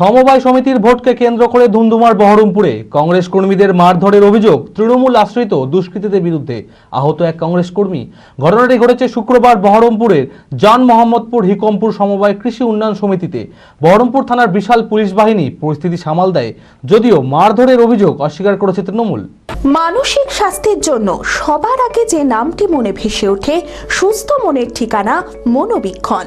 সমবায় সমিতির ভোটকে কেন্দ্র করে ধুন্ধুমার বহরমপুরে কংগ্রেস কর্মীদের মারধরের অভিযোগ তৃণমূল আশ্রিত দুষ্কৃতীদের বিরুদ্ধে। আহত এক কংগ্রেস কর্মী। ঘটনাটি ঘটেছে শুক্রবার বহরমপুরের জান মোহাম্মদপুর হিকমপুর সমবায় কৃষি উন্নয়ন সমিতিতে। বহরমপুর থানার বিশাল পুলিশ বাহিনী পরিস্থিতি সামাল দেয়, যদিও মারধরের অভিযোগ অস্বীকার করেছে তৃণমূল। মানসিক স্বাস্থ্যের জন্য সবার আগে যে নামটি মনে ভেসে ওঠে, সুস্থ মনের ঠিকানা মনোবীক্ষণ।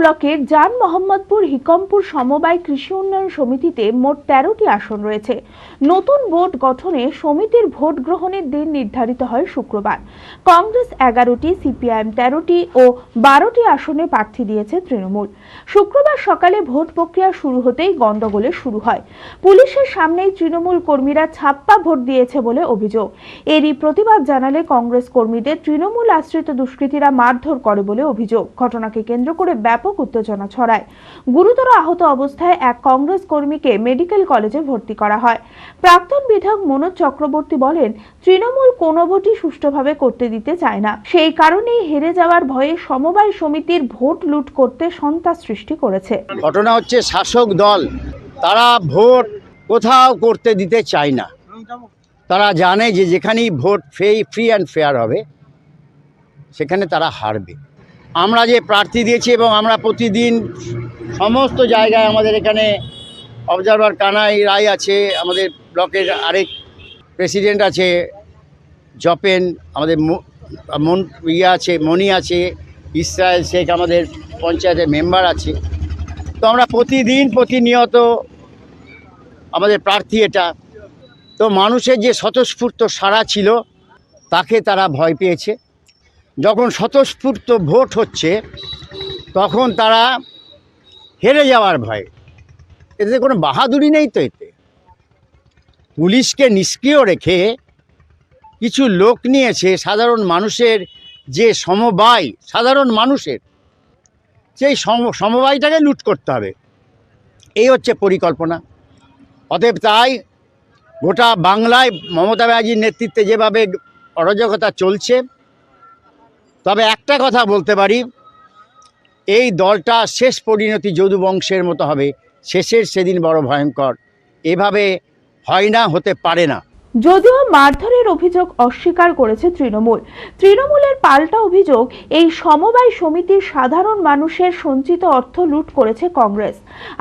ব্লকের জান মোহাম্মদপুর হিকমপুর সমবায় কৃষি উন্নয়ন সমিতিতে মোট তেরোটি আসন রয়েছে। নতুন বোর্ড গঠনে সমিতির ভোট গ্রহণের দিন নির্ধারিত হয় শুক্রবার। কংগ্রেস এগারোটি, সিপিআইএম তেরোটি ও বারোটি আসনে প্রার্থী দিয়েছে তৃণমূল। শুক্রবার সকালে ভোট প্রক্রিয়া শুরু হতেই গন্ডগোলে শুরু হয়। পুলিশের সামনেই তৃণমূল কর্মীরা ছাপ্পা ভোট দিয়েছে বলে অভিযোগ। এরই প্রতিবাদ জানালে কংগ্রেস কর্মীদের তৃণমূল আশ্রিত দুষ্কৃতীরা মারধর করে বলে অভিযোগ। ঘটনাকে কেন্দ্র করে ব্যাপক উত্তেজনা ছড়ায়। গুরুতর আহত অবস্থায় এক কংগ্রেস কর্মীকে মেডিকেল কলেজে ভর্তি করা হয়। প্রাক্তন বিধায়ক মনোজ চক্রবর্তী বলেন, তৃণমূল কোনো ভোটই সুষ্ঠুভাবে করতে দিতে চায় না। সেই কারণেই হেরে যাওয়ার ভয়ে সমবায় সমিতির ভোট লুট করতে সন্ত্রাস সৃষ্টি করেছে। ঘটনা হচ্ছে শাসক দল। তারা ভোট কোথাও করতে দিতে চায় না। তারা জানে যে যেখানেই vote free free and fair হবে, সেখানে তারা হারবে। আমরা যে প্রার্থী দিয়েছি এবং আমরা প্রতিদিন সমস্ত জায়গায় আমাদের এখানে অবজারভার কানাই রায় আছে, আমাদের ব্লকের আরেক প্রেসিডেন্ট আছে, জপেন, আমাদের মন ইয়ে আছে মনি আছে, ইসরায়েল শেখ আমাদের পঞ্চায়েতের মেম্বার আছে। তো আমরা প্রতিদিন প্রতিনিয়ত আমাদের প্রার্থী এটা। তো মানুষের যে স্বতঃস্ফূর্ত সাড়া ছিল, তাকে তারা ভয় পেয়েছে। যখন স্বতঃস্ফূর্ত ভোট হচ্ছে, তখন তারা হেরে যাওয়ার ভয়। এতে কোনো বাহাদুরি নেই তো এতে। পুলিশকে নিষ্ক্রিয় রেখে কিছু লোক নিয়েছে সাধারণ মানুষের যে সমবায়, সাধারণ মানুষের সেই সম- সমবায়টাকে লুট করতে হবে। এই হচ্ছে পরিকল্পনা। অতএব তাই গোটা বাংলায় মমতা ব্যানার্জির নেতৃত্বে যেভাবে অরাজকতা চলছে তবে একটা কথা বলতে পারি, এই দলটা শেষ পরিণতি যদু বংশের মতো হবে, শেষের সেদিন বড় ভয়ঙ্কর। এভাবে হয় না, হতে পারে না। যদিও মারধরের অভিযোগ অস্বীকার করেছে তৃণমূল। তৃণমূলের পাল্টা অভিযোগ, এই সমবায় সমিতির সাধারণ মানুষের সঞ্চিত অর্থ লুট করেছে কংগ্রেস।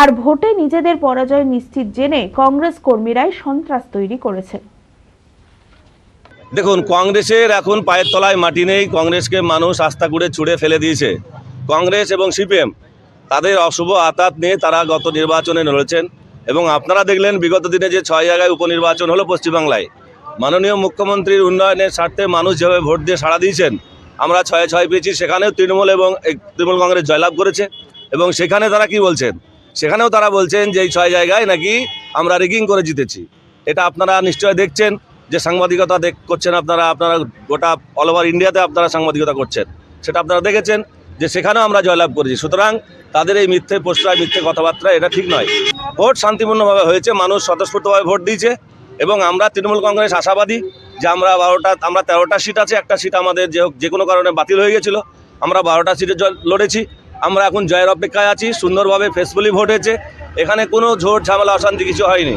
আর ভোটে নিজেদের পরাজয় নিশ্চিত জেনে কংগ্রেস কর্মীরাই সন্ত্রাস তৈরি করেছে। দেখুন, কংগ্রেসের এখন পায়ের তলায় মাটি নেই, কংগ্রেসকে মানুষ আস্থা করে ছুড়ে ফেলে দিয়েছে। কংগ্রেস এবং সিপিএম, তাদের অশুভ আতাত নিয়ে তারা গত নির্বাচনে লড়েছেন। এবং আপনারা দেখলেন, বিগত দিনে যে ছয় জায়গায় উপনির্বাচন হলো পশ্চিমবাংলায়। মাননীয় মুখ্যমন্ত্রীর উন্নয়নের স্বার্থে মানুষ যেভাবে ভোট দিয়ে সাড়া দিয়েছেন, আমরা ছয় ছয় পেয়েছি, সেখানেও তৃণমূল এবং তৃণমূল কংগ্রেস জয়লাভ করেছে। এবং সেখানে তারা কি বলছেন? সেখানেও তারা বলছেন যে এই ছয় জায়গায় নাকি আমরা রিগিং করে জিতেছি। এটা আপনারা নিশ্চয় দেখছেন। যে সাংবাদিকতা দেখ করছেন আপনারা আপনারা গোটা অল ওভার ইন্ডিয়াতে আপনারা সাংবাদিকতা করছেন। সেটা আপনারা দেখেছেন যে সেখানেও আমরা জয়লাভ করেছি। সুতরাং তাদের এই মিথ্যে প্রশ্রয়, মিথ্যে কথাবার্তা এটা ঠিক নয়। ভোট শান্তিপূর্ণভাবে হয়েছে, মানুষ স্বতঃস্ফূর্তভাবে ভোট দিয়েছে এবং আমরা তৃণমূল কংগ্রেস আশাবাদী যে আমরা বারোটা, আমরা তেরোটা সিট আছে, একটা সিট আমাদের যে যে কোনো কারণে বাতিল হয়ে গেছিল। আমরা বারোটা সিটে লড়েছি। আমরা এখন জয়ের অপেক্ষায় আছি, সুন্দরভাবে ফেসফুলি ভোট হয়েছে। এখানে কোনো ঝোট ঝামেলা, অশান্তি কিছু হয়নি।